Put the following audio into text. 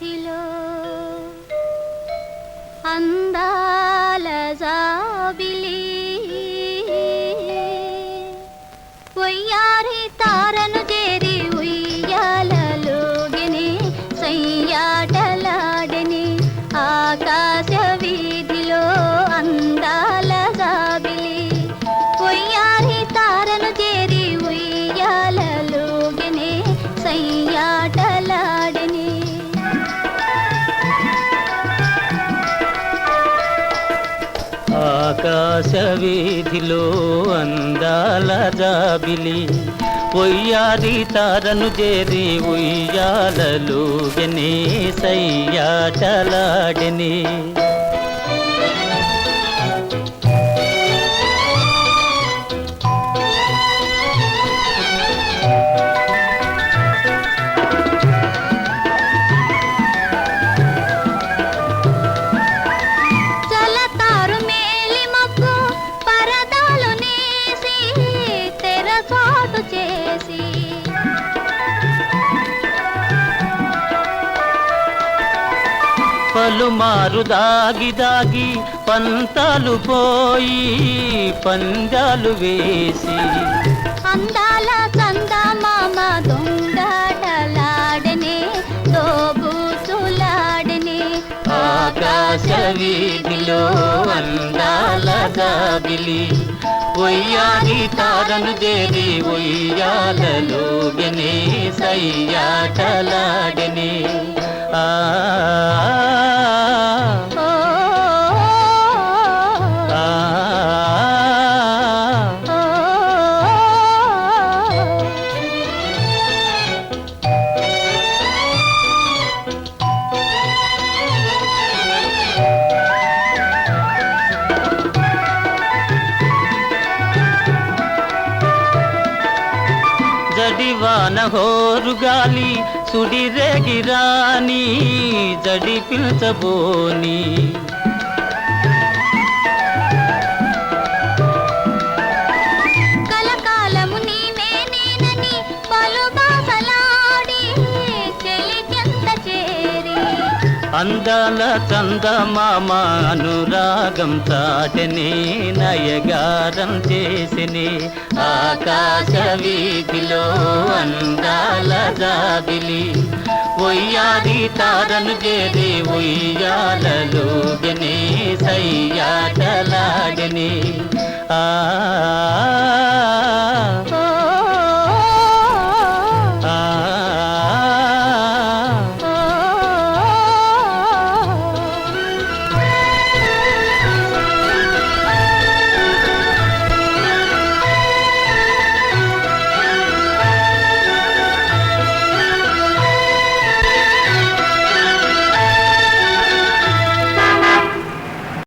দিল। আন্দা ఆకాశ వీధిలో అందాల జాబిలి. ఒయ్యారి తారను చేరి ఉయ్యాలలు గనే సయ్యాటలాడని పలుమారు దాగి దాగి పంతాలు పోయి పందాలు వేసి. అందాల చందమామ దొంగడలాడనే దోబూచులాడనే ఆకాశ వీధిలో అందాల దాగిలి ఒయ్యారి తారను దేవి ఒయ్యాలలో గనే జడివాన హోరుగాలి సుడిరేగిరాని జడి పిల్చబోని. అందాల చందమామ అనురాగం తాటని నయగారం చేసిని ఆకాశ వీధిలో అందాల జాబిలి. ఒయ్యాది తారను చేరి ఉయ్యాలలో గని సయ్యాటలాడని. ఆ